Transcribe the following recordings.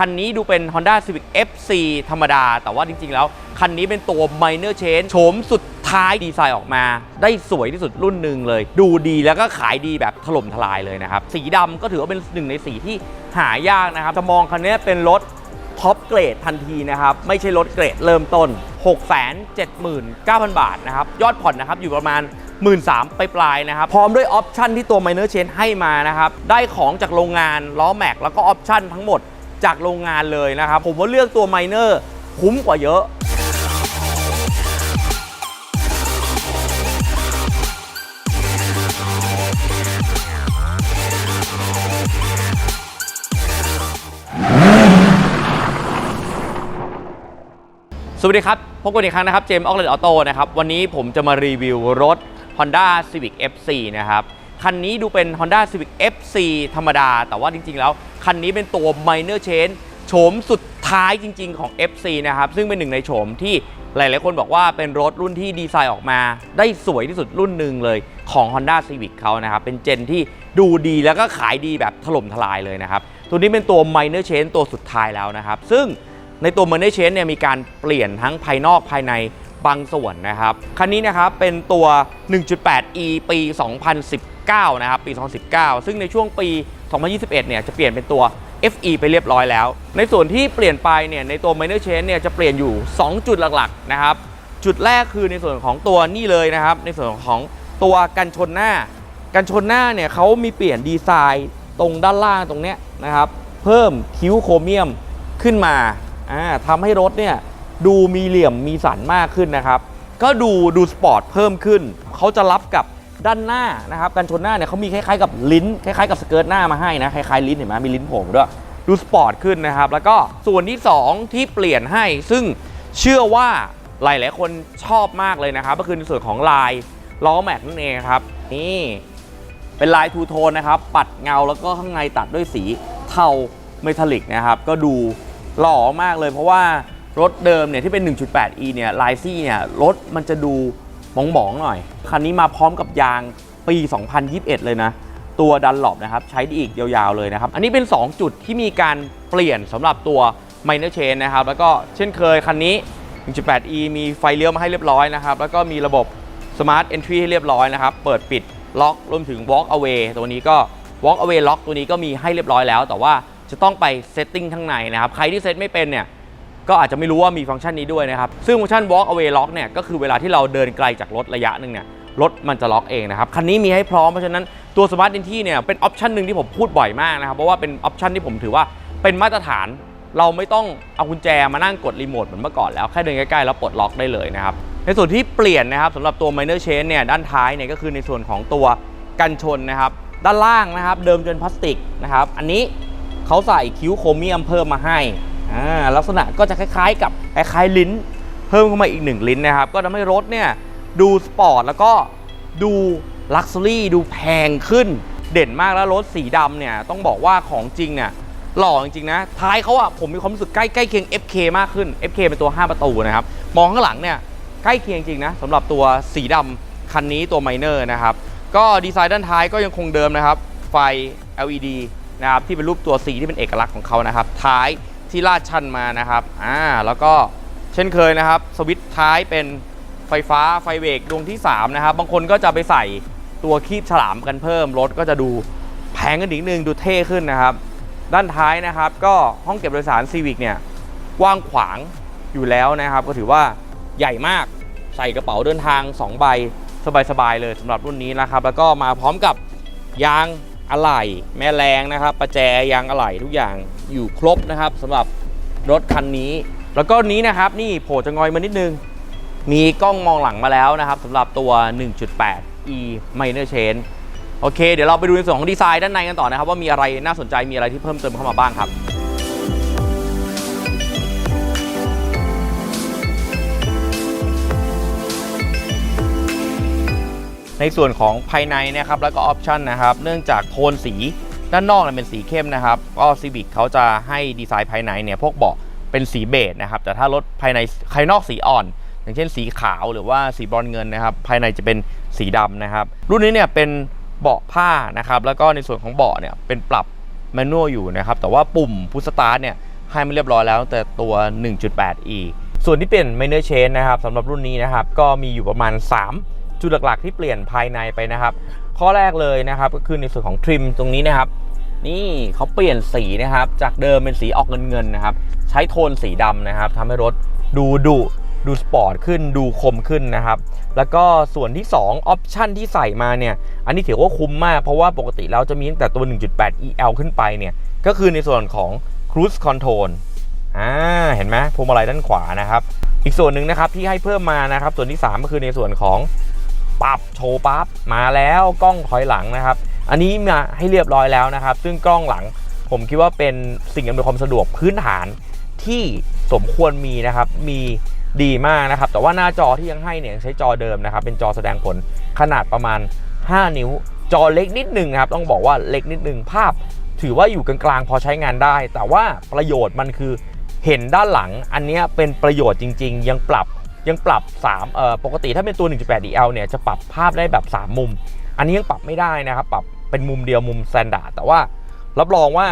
คันนี้ดูเป็น Honda Civic FC ธรรมดา แต่ว่าจริง ๆ แล้ว คันนี้เป็นตัว Minor Change โฉมสุดท้ายดีไซน์ออกมา ได้สวยที่สุดรุ่นหนึ่งเลย ดูดีแล้วก็ขายดีแบบถล่มทลายเลยนะครับ สีดำก็ถือว่าเป็นหนึ่งในสีที่หายากนะครับ จะมองคันนี้เป็นรถท็อปเกรดทันทีนะครับ ไม่ใช่รถเกรดเริ่มต้น 679,000 บาทนะครับ ยอดผ่อนนะครับอยู่ประมาณ 1 3ื่นไปปลายๆนะครับ พร้อมด้วยออปชันที่ตัว Minor Change ให้มานะครับ ได้ของจากโรงงานล้อแม็กแล้วก็ออปชันทั้งหมด จากโรงงานเลยนะครับ ผมว่าเลือกตัวไมเนอร์คุ้มกว่าเยอะสวัสดีครับ พบกันอีกครั้งนะครับ เจมส์ออกเลนออโต้นะครับ วันนี้ผมจะมารีวิวรถ Honda Civic FC นะครับ คันนี้ดูเป็น Honda Civic FC ธรรมดา แต่ว่าจริง ๆ แล้ว คันนี้เป็นตัว Minor Change โฉมสุดท้ายจริง ๆ ของ FC นะครับ ซึ่งเป็นหนึ่งในโฉมที่หลาย ๆ คนบอกว่าเป็นรถรุ่นที่ดีไซน์ออกมา ได้สวยที่สุดรุ่นหนึ่งเลยของ Honda Civic เขานะครับ เป็นเจนที่ดูดีแล้วก็ขายดีแบบถล่มทลายเลยนะครับ ตัวนี้เป็นตัว Minor Change ตัวสุดท้ายแล้วนะครับ ซึ่งในตัว m o n e y Change เนี่ยมีการเปลี่ยนทั้งภายนอกภายในบางส่วนนะครับ คันนี้นะครับเป็นตัว 1.8e ปี 2019 9 นะครับ ปี 2019 ซึ่งในช่วงปี 2021 เนี่ย จะเปลี่ยนเป็นตัว FE ไปเรียบร้อยแล้ว ในส่วนที่เปลี่ยนไปเนี่ย ในตัว Minor Change เนี่ย จะเปลี่ยนอยู่ 2 จุดหลักๆ นะครับ จุดแรกคือในส่วนของตัวนี่เลยนะครับ ในส่วนของตัวกันชนหน้า กันชนหน้าเนี่ยเขามีเปลี่ยนดีไซน์ตรงด้านล่างตรงเนี้ยนะครับ เพิ่มคิ้วโครเมียมขึ้นมาอ่าทำให้รถเนี่ยดูมีเหลี่ยมมีสันมากขึ้นนะครับ ก็ดูดูสปอร์ตเพิ่มขึ้น เขาจะรับกับ ด้านหน้านะครับกันชนหน้าเนี่ยเขามีคล้ายๆกับลิ้นคล้ายๆกับสเกิร์ตหน้ามาให้นะคล้ายๆลิ้นเห็นไหมมีลิ้นโผล่มด้วยดูสปอร์ตขึ้นนะครับ แล้วก็ส่วนที่ 2 ที่เปลี่ยนให้ ซึ่งเชื่อว่าหลายๆคนชอบมากเลยนะครับ ก็คือในส่วนของลายล้อแม็กนั่นเองครับ นี่เป็นลายทูโทนนะครับ ปัดเงาแล้วก็ข้างในตัดด้วยสีเทาเมทัลลิกนะครับ ก็ดูหล่อมากเลยเพราะว่ารถเดิมเนี่ยที่เป็น 1.8e เนี่ยลายซี่เนี่ยรถมันจะดู หมองๆหน่อย คันนี้มาพร้อมกับยางปี 2021 เลยนะ ตัวดันหลบนะครับ ใช้ได้อีกยาวๆเลยนะครับ อันนี้เป็น 2 จุดที่มีการเปลี่ยนสำหรับตัว Minor Chain นะครับ แล้วก็เช่นเคยคันนี้ 1.8e มีไฟเลี้ยวมาให้เรียบร้อยนะครับ แล้วก็มีระบบ Smart Entry ให้เรียบร้อยนะครับ เปิดปิดล็อกรวมถึง Walk Away ตัวนี้ก็ Walk Away Lock ตัวนี้ก็มีให้เรียบร้อยแล้ว แต่ว่าจะต้องไปเซตติ้งข้างในนะครับ ใครที่เซตไม่เป็นเนี่ย ก็อาจจะไม่รู้ว่ามีฟังก์ชันนี้ด้วยนะครับ ซึ่งฟังก์ชัน Walk Away Lock เนี่ยก็คือเวลาที่เราเดินไกลจากรถระยะหนึ่งเนี่ยรถมันจะล็อกเองนะครับ คันนี้มีให้พร้อมเพราะฉะนั้นตัว Smart Entry เนี่ยเป็นออปชันหนึ่งที่ผมพูดบ่อยมากนะครับ เพราะว่าเป็นออปชันที่ผมถือว่าเป็นมาตรฐานเราไม่ต้องเอากุญแจมานั่งกดรีโมทเหมือนเมื่อก่อนแล้วแค่เดินใกล้ๆแล้วปลดล็อกได้เลยนะครับ ในส่วนที่เปลี่ยนนะครับสำหรับตัว Minor Change เนี่ยด้านท้ายเนี่ยก็คือในส่วนของตัวกันชนนะครับ ด้านล่างนะครับเดิมจะเป็นพลาสติกนะครับอันนี้เขาใส่คิ้วโครเมียมเพิ่มมาให้ อ่าลักษณะก็จะคล้ายๆ กับคล้ายๆลิ้น เพิ่มเข้ามาอีกหนึ่งลิ้นนะครับ ก็ทำให้รถเนี่ยดูสปอร์ตแล้วก็ดูลักซ์รี่ดูแพงขึ้นเด่นมากแล้วรถสีดำเนี่ยต้องบอกว่าของจริงเนี่ยหล่อจริงๆนะท้ายเขาอะผมมีความรู้สึกใกล้ใกล้เคียง FK มากขึ้น FK เป็นตัว 5 ประตูนะครับ มองข้างหลังเนี่ยใกล้เคียงจริงนะสำหรับตัวสีดำคันนี้ตัวไมเนอร์นะครับก็ดีไซน์ด้านท้ายก็ยังคงเดิมนะครับ ไฟ LED นะครับที่เป็นรูปตัว C ที่เป็นเอกลักษณ์ของเขานะครับ ท้าย ที่ลาดชันมานะครับอ่าแล้วก็เช่นเคยนะครับ สวิตช์ท้ายเป็นไฟฟ้าไฟเบรกดวงที่ 3 นะครับ บางคนก็จะไปใส่ตัวคีบฉลามกันเพิ่มรถก็จะดูแพงกันอีกนึงดูเท่ขึ้นนะครับ ด้านท้ายนะครับ ก็ห้องเก็บโดยสาร Civic เนี่ยกว้างขวางอยู่แล้วนะครับ ก็ถือว่าใหญ่มากใส่กระเป๋าเดินทาง 2 ใบสบายๆเลยสำหรับรุ่นนี้นะครับ แล้วก็มาพร้อมกับยาง อะไหล่แม่แรงนะครับ ประแจยางอะไหล่ทุกอย่างอยู่ครบนะครับสำหรับรถคันนี้ แล้วก็นี้นะครับนี่โผล่จะงอยมานิดนึง มีกล้องมองหลังมาแล้วนะครับสำหรับตัว 1.8e Minor Change โอเค เดี๋ยวเราไปดูในส่วนของดีไซน์ด้านในกันต่อนะครับ ว่ามีอะไรน่าสนใจมีอะไรที่เพิ่มเติมเข้ามาบ้างครับ ในส่วนของภายในนะครับแล้วก็ออปชันนะครับเนื่องจากโทนสีด้านนอกเป็นสีเข้มนะครับก็ Civic เขาจะให้ดีไซน์ภายในเนี่ยพวกเบาะเป็นสีเบจนะครับแต่ถ้ารถภายในภายนอกสีอ่อน อย่างเช่นสีขาวหรือว่าสีบรอนเงินนะครับภายในจะเป็นสีดำนะครับ รุ่นนี้เนี่ยเป็นเบาะผ้านะครับแล้วก็ในส่วนของเบาะเนี่ยเป็นปรับแมนนวลอยู่นะครับแต่ว่าปุ่มพุชสตาร์ทเนี่ยให้มาเรียบร้อยแล้วแต่ตัว 1.8e ส่วนที่เปลี่ยน minor change นะครับสำหรับรุ่นนี้นะครับก็มีอยู่ประมาณ 3 จุดหลักๆ ที่เปลี่ยนภายในไปนะครับ ข้อแรกเลยนะครับก็คือในส่วนของทริมตรงนี้นะครับ นี่เขาเปลี่ยนสีนะครับ จากเดิมเป็นสีออกเงินๆนะครับ ใช้โทนสีดำนะครับทำให้รถดูดุดูสปอร์ตขึ้นดูคมขึ้นนะครับ แล้วก็ส่วนที่ 2 ออปชันที่ใส่มาเนี่ย อันนี้ถือว่าคุ้มมาก เพราะว่าปกติแล้วจะมีตั้งแต่ตัว 1.8 EL ขึ้นไปเนี่ย ก็คือในส่วนของ Cruise Control อ่าเห็นไหมพวงมาลัยด้านขวานะครับ อีกส่วนหนึ่งนะครับที่ให้เพิ่มมานะครับ ส่วนที่ 3 ก็คือในส่วนของ ปรับโชว์ปั๊บมาแล้วกล้องถอยหลังนะครับ อันนี้มาให้เรียบร้อยแล้วนะครับ ซึ่งกล้องหลังผมคิดว่าเป็นสิ่งอำนวยความสะดวกพื้นฐานที่สมควรมีนะครับ มีดีมากนะครับ แต่ว่าหน้าจอที่ยังให้เนี่ยยังใช้จอเดิมนะครับ เป็นจอแสดงผลขนาดประมาณ 5 นิ้ว จอเล็กนิดหนึ่งครับ ต้องบอกว่าเล็กนิดหนึ่งภาพ ถือว่าอยู่กลางๆพอใช้งานได้ แต่ว่าประโยชน์มันคือเห็นด้านหลัง อันนี้เป็นประโยชน์จริง ๆ ยังปรับ ยังปรับ3เอ่อปกติถ้าเป็นตัว 1.8 DL เนี่ยจะปรับภาพได้แบบ 3 มุม อันนี้ยังปรับไม่ได้นะครับ ปรับเป็นมุมเดียวมุมสแตนดาร์ดแต่ว่ารับรองว่า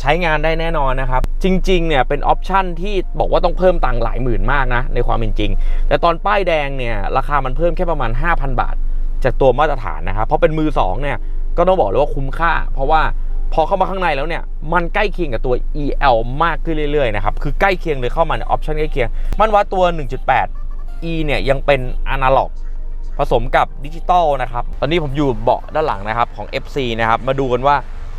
ใช้งานได้แน่นอนนะครับ จริงๆเนี่ยเป็นออปชันที่บอกว่าต้องเพิ่มตังค์หลายหมื่นมากนะ ในความเป็นจริง แต่ตอนป้ายแดงเนี่ยราคามันเพิ่มแค่ประมาณ 5,000 บาท จากตัวมาตรฐานนะครับเพราะเป็นมือ2เนี่ยก็ต้องบอกเลยว่าคุ้มค่า เพราะว่าพอเข้ามาข้างในแล้วเนี่ยมันใกล้เคียงกับตัว EL มากขึ้นเรื่อยๆนะครับคือใกล้เคียงเลยเข้ามาในออปชันใกล้เคียง มันว่าตัว 1.8 E เนี่ยยังเป็นอนาล็อกผสมกับดิจิตอลนะครับ ตอนนี้ผมอยู่เบาะด้านหลังนะครับของ FC นะครับ มาดูกันว่า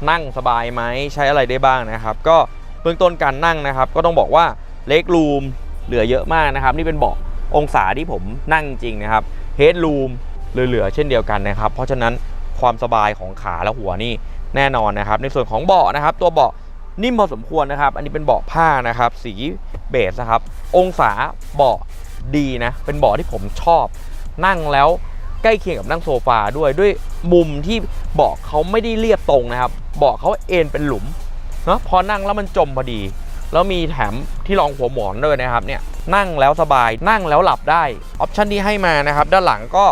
นั่งสบายไหมใช้อะไรได้บ้างนะครับ ก็เบื้องต้นการนั่งนะครับ ก็ต้องบอกว่าเล็กรูมเหลือเยอะมากนะครับ นี่เป็นเบาะองศาที่ผมนั่งจริงนะครับเฮดรูมเหลือๆเช่นเดียวกันนะครับ เพราะฉะนั้นความสบายของขาและหัวนี่แน่นอนนะครับ ในส่วนของเบาะนะครับ ตัวเบาะนิ่มพอสมควรนะครับ อันนี้เป็นเบาะผ้านะครับ สีเบสนะครับ องศาเบาะ ดีนะ เป็นเบาะที่ผมชอบ นั่งแล้วใกล้เคียงกับนั่งโซฟาด้วยด้วยมุมที่เบาะเขาไม่ได้เรียบตรงนะครับ เบาะเขาเอ็นเป็นหลุมเนาะพอนั่งแล้วมันจมพอดี แล้วมีแถมที่รองหัวหมอนด้วยนะครับเนี่ยนั่งแล้วสบายนั่งแล้วหลับได้ออปชันที่ให้มานะครับด้านหลังก็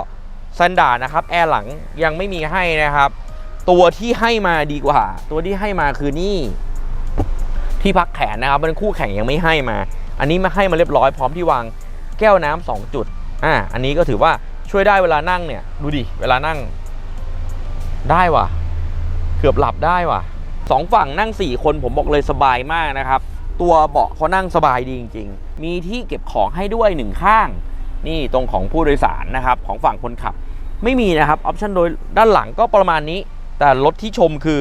สแตนดานะครับแอร์หลังยังไม่มีให้นะครับ ตัวที่ให้มาดีกว่า ตัวที่ให้มาคือนี่ ที่พักแขนนะครับเป็นคู่แข่งยังไม่ให้มา อันนี้มาให้มาเรียบร้อยพร้อมที่วาง แก้วน้ำสองจุดอ่าอันนี้ก็ถือว่าช่วยได้เวลานั่งเนี่ยดูดิเวลานั่ง ได้ว่ะ เกือบหลับได้ว่ะสองฝั่งนั่ง 4 คนผมบอกเลยสบายมากนะครับ ตัวเบาะเขานั่งสบายดีจริง ๆ มีที่เก็บของให้ด้วยหนึ่งข้าง นี่ตรงของผู้โดยสารนะครับ ของฝั่งคนขับ ไม่มีนะครับออปชันโดยด้านหลังก็ประมาณนี้ แต่รถที่ชมคือ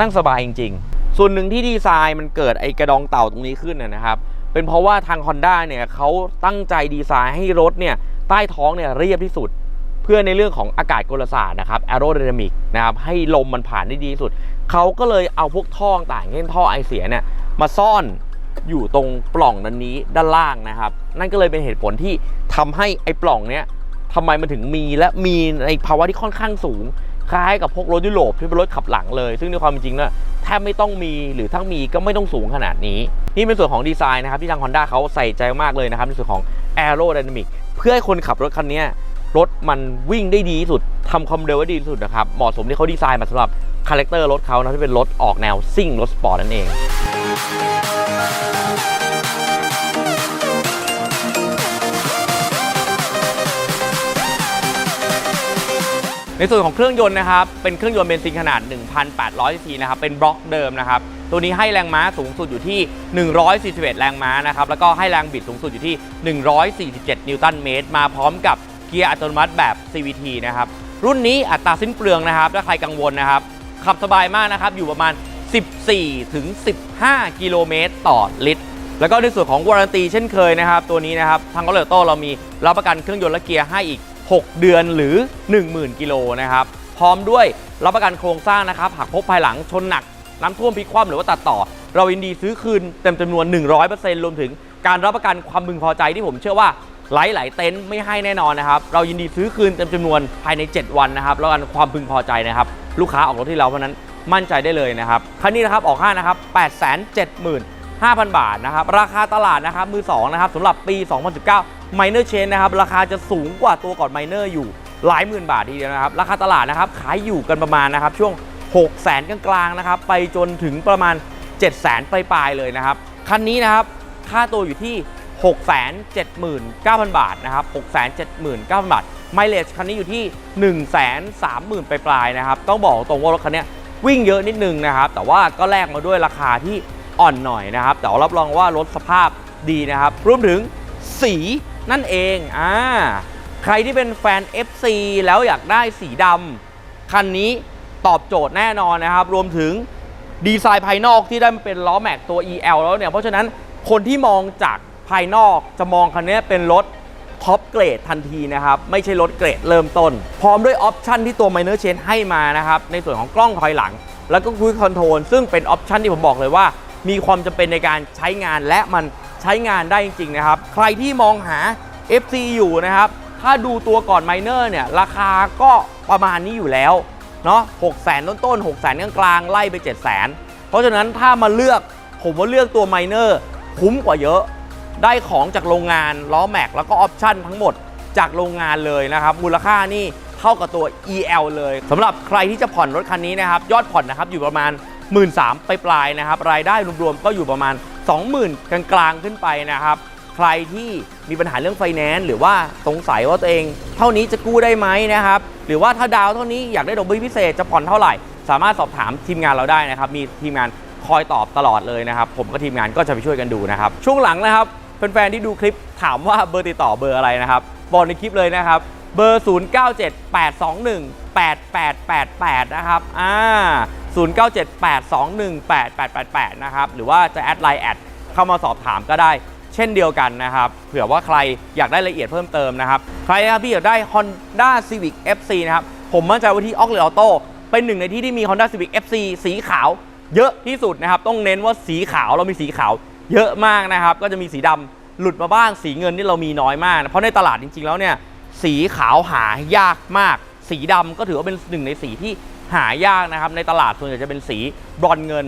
นั่งสบายจริง ๆ ส่วนหนึ่งที่ดีไซน์มันเกิดไอกระดองเต่าตรงนี้ขึ้นนะครับ เป็นเพราะว่าทาง Honda เนี่ยเขาตั้งใจดีไซน์ให้รถเนี่ยใต้ท้องเนี่ยเรียบที่สุด เพื่อในเรื่องของอากาศกลศาสตร์นะครับ aerodynamic นะครับให้ลมมันผ่านได้ดีที่สุด เขาก็เลยเอาพวกท่อต่างเช่นท่อไอเสียเนี่ยมาซ่อนอยู่ตรงปล่องนั้นนี้ด้านล่างนะครับ นั่นก็เลยเป็นเหตุผลที่ทำให้ไอ้ปล่องเนี้ยทำไมมันถึงมีและมีในภาวะที่ค่อนข้างสูง คล้ายกับพวกรถยุโรปที่เป็นรถขับหลังเลย ซึ่งในความเป็นจริงเนี่ย แทบไม่ต้องมีหรือทั้งมีก็ไม่ต้องสูงขนาดนี้ นี่เป็นส่วนของดีไซน์นะครับที่ทาง Honda เขาใส่ใจมากเลยนะครับในส่วนของ Aerodynamic เพื่อให้คนขับรถคันนี้รถมันวิ่งได้ดีที่สุดทำความเร็วได้ดีที่สุดนะครับเหมาะสมที่เขาดีไซน์มาสำหรับคาแรคเตอร์รถเขานะที่เป็นรถออกแนวซิ่งรถสปอร์ตนั่นเอง ในส่วนของเครื่องยนต์นะครับ เป็นเครื่องยนต์เบนซินขนาด 1,800ซีซีนะครับ เป็นบล็อกเดิมนะครับ ตัวนี้ให้แรงม้าสูงสุดอยู่ที่ 141 แรงม้านะครับ แล้วก็ให้แรงบิดสูงสุดอยู่ที่ 147 นิวตันเมตร มาพร้อมกับเกียร์อัตโนมัติแบบ CVT นะครับ รุ่นนี้อัตราสิ้นเปลืองนะครับ ถ้าใครกังวลนะครับ ขับสบายมากนะครับ อยู่ประมาณ 14 ถึง 15 กิโลเมตรต่อลิตรแล้วก็ในส่วนของวารันตีเช่นเคยนะครับ ตัวนี้นะครับ ทางกอเลโตเรามีรับประกันเครื่องยนต์และเกียร์ให้อีก 6 เดือนหรือ 10,000 กิโลนะครับ พร้อมด้วยรับประกันโครงสร้างนะครับ หากพบภายหลังชนหนัก น้ำท่วมพลิกคว่ำหรือว่าตัดต่อ เรายินดีซื้อคืนเต็มจำนวน 100%รวมถึงการรับประกันความพึงพอใจที่ผมเชื่อว่าหลายๆเต็นท์ไม่ให้แน่นอนนะครับ เรายินดีซื้อคืนเต็มจำนวนภายใน 7 วันนะครับแล้วกันความพึงพอใจนะครับ ลูกค้าออกรถที่เราเพราะนั้นมั่นใจได้เลยนะครับคันนี้นะครับออกค่านะครับ870,000 5,000 บาทนะครับ ราคาตลาดนะครับมือ2นะครับสำหรับปี 2019 Minor Chain นะครับราคาจะสูงกว่าตัวก่อน Minor อยู่หลายหมื่นบาททีเดียวนะครับ ราคาตลาดนะครับขายอยู่กันประมาณนะครับช่วง 6 0 0 0 0 0กลางๆนะครับไปจนถึงประมาณ 7 0 0 0 0 0ปลายๆเลยนะครับ คันนี้นะครับค่าตัวอยู่ที่ 679,000 บาทนะครับ679,000 บาทไมเลจคันนี้อยู่ที่ 130,000ปปลายๆนะครับ ต้องบอกตรงว่ารถคันนี้วิ่งเยอะนิดนึงนะครับ แต่ว่าก็แลกมาด้วยราคาที่อ่อนหน่อยนะครับ แต่รับรองว่ารถสภาพดีนะครับรวมถึงสี นั่นเองอ่าใครที่เป็นแฟน FC แล้วอยากได้สีดำคันนี้ตอบโจทย์แน่นอนนะครับ รวมถึงดีไซน์ภายนอกที่ได้มาเป็นล้อแม็กตัว EL แล้วเนี่ย เพราะฉะนั้นคนที่มองจากภายนอกจะมองคันนี้เป็นรถท็อปเกรดทันทีนะครับ ไม่ใช่รถเกรดเริ่มต้น พร้อมด้วยออปชันที่ตัว Minor Change ให้มานะครับ ในส่วนของกล้องถอยหลัง แล้วก็คุยคอนโทรลซึ่งเป็นออปชันที่ผมบอกเลยว่า มีความจำเป็นในการใช้งานและมัน ใช้งานได้จริงๆนะครับ ใครที่มองหา FC อยู่นะครับ ถ้าดูตัวก่อน Minor เนี่ย ราคาก็ประมาณนี้อยู่แล้วเนาะ6แสนต้นๆ6แสนกลางๆไล่ไป7 0 0แสนเพราะฉะนั้นถ้ามาเลือกผมว่าเลือกตัวไมเนอร์คุ้มกว่าเยอะ ได้ของจากโรงงานล้อแม็กแล้วก็ออปชั่นทั้งหมดจากโรงงานเลยนะครับ มูลค่านี่เท่ากับตัว EL เลยสำหรับใครที่จะผ่อนรถคันนี้นะครับ ยอดผ่อนนะครับอยู่ประมาณ 1 3ื่นไปปลายๆนะครับ รายได้รวมๆก็อยู่ประมาณ 20,000 กลางๆขึ้นไปนะครับ ใครที่มีปัญหาเรื่องไฟแนนซ์หรือว่าสงสัยว่าตัวเอง เท่านี้จะกู้ได้ไหมนะครับ หรือว่าถ้าดาวเท่านี้อยากได้ดอกเบี้ยพิเศษจะผ่อนเท่าไหร่ สามารถสอบถามทีมงานเราได้นะครับ มีทีมงานคอยตอบตลอดเลยนะครับ ผมกับทีมงานก็จะไปช่วยกันดูนะครับ ช่วงหลังนะครับแฟนๆที่ดูคลิปถามว่าเบอร์ติดต่อเบอร์อะไรนะครับบอกในคลิปเลยนะครับเบอร์ 0978218888 นะครับ อ่า 0978218888 นะครับ หรือว่าจะแอดไลน์แอดเข้ามาสอบถามก็ได้ เช่นเดียวกันนะครับ เผื่อว่าใครอยากได้รายละเอียดเพิ่มเติมนะครับ ใครนะครับที่อยากได้ Honda Civic FC นะครับ ผมมั่นใจว่าที่ o อกเล a อ Auto เป็นหนึ่งในที่ที่มี Honda Civic FC สีขาว เยอะที่สุดนะครับ ต้องเน้นว่าสีขาวเรามีสีขาว เยอะมากนะครับ ก็จะมีสีดำหลุดมาบ้างสีเงินนี่เรามีน้อยมากนะเพราะในตลาดจริงๆแล้วเนี่ยสีขาวหายากมาก สีดำก็ถือว่าเป็นหนึ่งในสีที่ หายากนะครับในตลาดส่วนใหญ่จะเป็นสีบรอนเงิน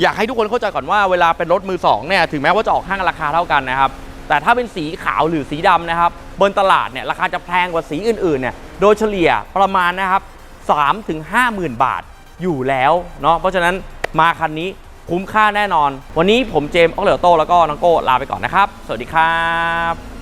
อยากให้ทุกคนเข้าใจก่อนว่าเวลาเป็นรถมือสองเนี่ยถึงแม้ว่าจะออกห้างราคาเท่ากันนะครับแต่ถ้าเป็นสีขาวหรือสีดำนะครับบนตลาดเนี่ยราคาจะแพงกว่าสีอื่นๆเนี่ยโดยเฉลี่ยประมาณนะครับ3ถึง5 0,000 บาทอยู่แล้วเนาะเพราะฉะนั้นมาคันนี้คุ้มค่าแน่นอน วันนี้ผมเจมส์ออกเลโตแล้วก็น้องโก้ลาไปก่อนนะครับ สวัสดีครับ